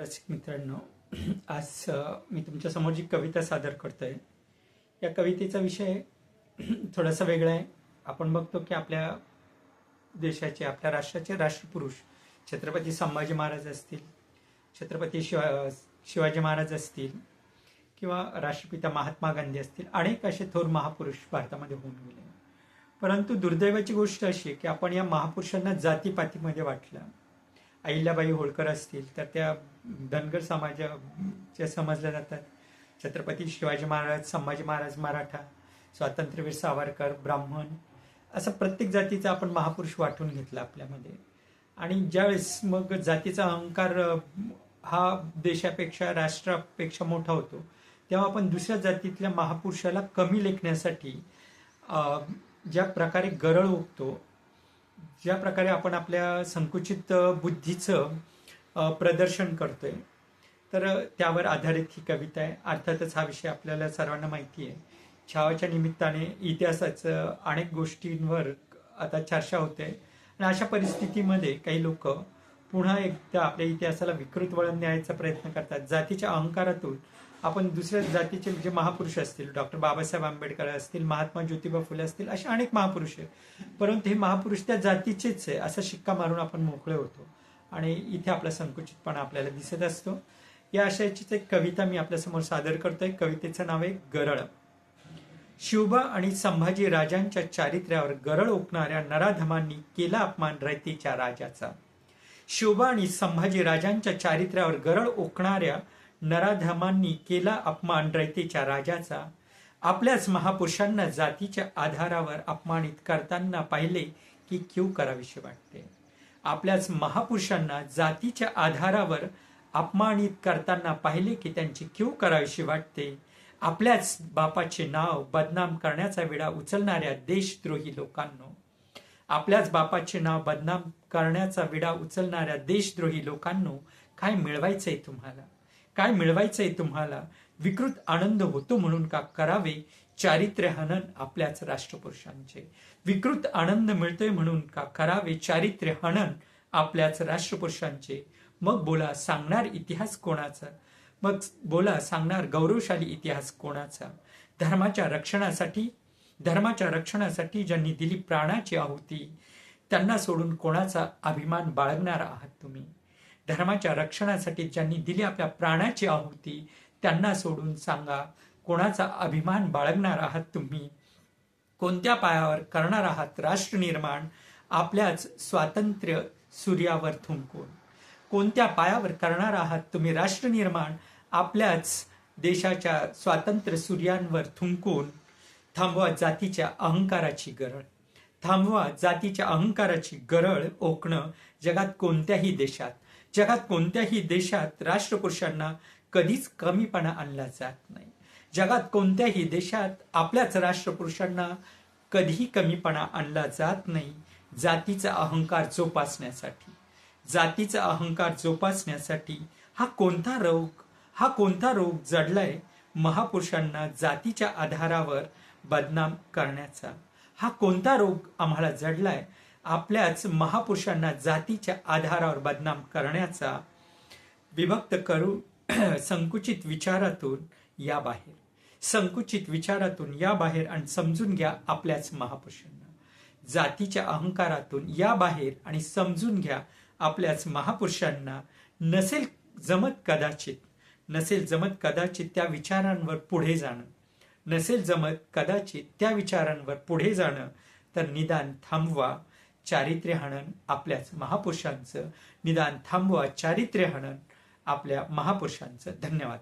रसिक मित्रांनो आज मी तुमच्यासमोर जी कविता सादर करतोय या कवितेचा विषय थोडासा वेगळा आहे. आपण बघतो की आपल्या देशाचे आपल्या राष्ट्राचे राष्ट्रपुरुष छत्रपती संभाजी महाराज असतील छत्रपती शिवा शिवाजी महाराज असतील किंवा राष्ट्रपिता महात्मा गांधी असतील अनेक असे थोर महापुरुष भारतामध्ये होऊन गेले. परंतु दुर्दैवाची गोष्ट अशी आहे की आपण या महापुरुषांना जातीपातीमध्ये वाटलं. अहिल्याबाई होळकर असतील तर त्या धनगर समाजाच्या समजल्या जातात. छत्रपती शिवाजी महाराज संभाजी महाराज मराठा स्वातंत्र्यवीर सावरकर ब्राह्मण असं प्रत्येक जातीचा आपण महापुरुष वाटून घेतला आपल्यामध्ये. आणि ज्यावेळेस मग जातीचा अहंकार हा देशापेक्षा राष्ट्रापेक्षा मोठा होतो तेव्हा आपण दुसऱ्या जातीतल्या महापुरुषाला कमी लेखण्यासाठी ज्या प्रकारे गरळ उगतो ज्या प्रकारे आपण आपल्या संकुचित बुद्धीचं प्रदर्शन करतोय तर त्यावर आधारित ही कविता आहे. अर्थातच हा विषय आपल्याला सर्वांना माहिती आहे. छावाच्या निमित्ताने इतिहासाचं अनेक गोष्टींवर आता चर्चा होते. आणि अशा परिस्थितीमध्ये काही लोक पुन्हा एकदा आपल्या इतिहासाला विकृत वळण न्यायचा प्रयत्न करतात. जातीच्या अहंकारातून आपण दुसऱ्या जातीचे जे महापुरुष असतील डॉक्टर बाबासाहेब आंबेडकर असतील महात्मा ज्योतिबा फुले असतील असे अनेक महापुरुष आहेत. परंतु हे महापुरुष त्या जातीचेच आहे असा शिक्का मारून आपण मोकळे होतो. आणि इथे आपला संकुचितपणा आपल्याला दिसत असतो. या आशयाचीच एक कविता मी आपल्यासमोर सादर करतोय. कवितेचं नाव आहे गरळ. शिवबा आणि संभाजी राजांच्या चारित्र्यावर गरळ ओकणाऱ्या नराधमांनी केला अपमान रयतेच्या राजाचा. शिवबा आणि संभाजी राजांच्या चारित्र्यावर गरळ ओकणाऱ्या नराधमांनी केला अपमान रयतेच्या राजाचा. आपल्याच महापुरुषांना जातीच्या आधारावर अपमानित करताना पाहिले की क्यू करावीशी वाटते. आपल्याच महापुरुषांना जातीच्या आधारावर अपमानित करताना पाहिले की त्यांची क्यू करावीशी वाटते. आपल्याच बापाचे नाव बदनाम करण्याचा विडा उचलणाऱ्या देशद्रोही लोकांनो. आपल्याच बापाचे नाव बदनाम करण्याचा विडा उचलणाऱ्या देशद्रोही लोकांनो काय मिळवायचंय तुम्हाला? काय मिळवायचंय तुम्हाला? विकृत आनंद होतो म्हणून का करावे? चारित्र्य हनन आपल्याच राष्ट्रपुरुषांचे. विकृत आनंद मिळतोय म्हणून का करावे? चारित्र्य हनन आपल्याच राष्ट्रपुरुषांचे. मग बोला सांगणार इतिहास कोणाचा? मग बोला सांगणार गौरवशाली इतिहास कोणाचा? धर्माच्या रक्षणासाठी धर्माच्या रक्षणासाठी ज्यांनी दिली प्राणाची आहुती त्यांना सोडून कोणाचा अभिमान बाळगणार आहात तुम्ही? धर्माच्या रक्षणासाठी ज्यांनी दिली आपल्या प्राणाची आहुती त्यांना सोडून सांगा कोणाचा अभिमान बाळगणार आहात तुम्ही? कोणत्या पायावर करणार आहात राष्ट्र निर्माण? आपल्याच स्वातंत्र्य सूर्यावर थुंकून. कोणत्या पायावर करणार आहात तुम्ही राष्ट्र निर्माण? आपल्याच देशाच्या स्वातंत्र्य सूर्यांवर थुंकून. थांबवा जातीच्या अहंकाराची गरळ. थांबवा जातीच्या अहंकाराची गरळ ओकणं जगात कोणत्याही देशात. जगात कोणत्याही देशात राष्ट्रपुरुषांना कधीच कमीपणा आणला जात नाही. जगात कोणत्याही देशात आपल्याच राष्ट्रपुरुषांना कधीही कमीपणा आणला जात नाही. जातीचा अहंकार जोपासण्यासाठी. जातीचा अहंकार जोपासण्यासाठी हा कोणता रोग हा कोणता रोग जडलाय महापुरुषांना जातीच्या आधारावर बदनाम करण्याचा हा कोणता रोग आम्हाला जडलाय आपल्याच महापुरुषांना जातीच्या आधारावर बदनाम करण्याचा विभक्त करू संकुचित विचारातून या बाहेर. संकुचित विचारातून या बाहेर आणि समजून घ्या आपल्याच महापुरुषांना. जातीच्या अहंकारातून या बाहेर आणि समजून घ्या आपल्याच महापुरुषांना. नसेल जमत कदाचित नसेल जमत कदाचित त्या विचारांवर पुढे जाणं. नसेल जमत कदाचित त्या विचारांवर पुढे जाणं तर निदान थांबवा. चारित्र्य हनन आपल्याच महापुरुषांचं. निदान थांबवा चारित्र्य हनन आपल्या महापुरुषांचं. धन्यवाद.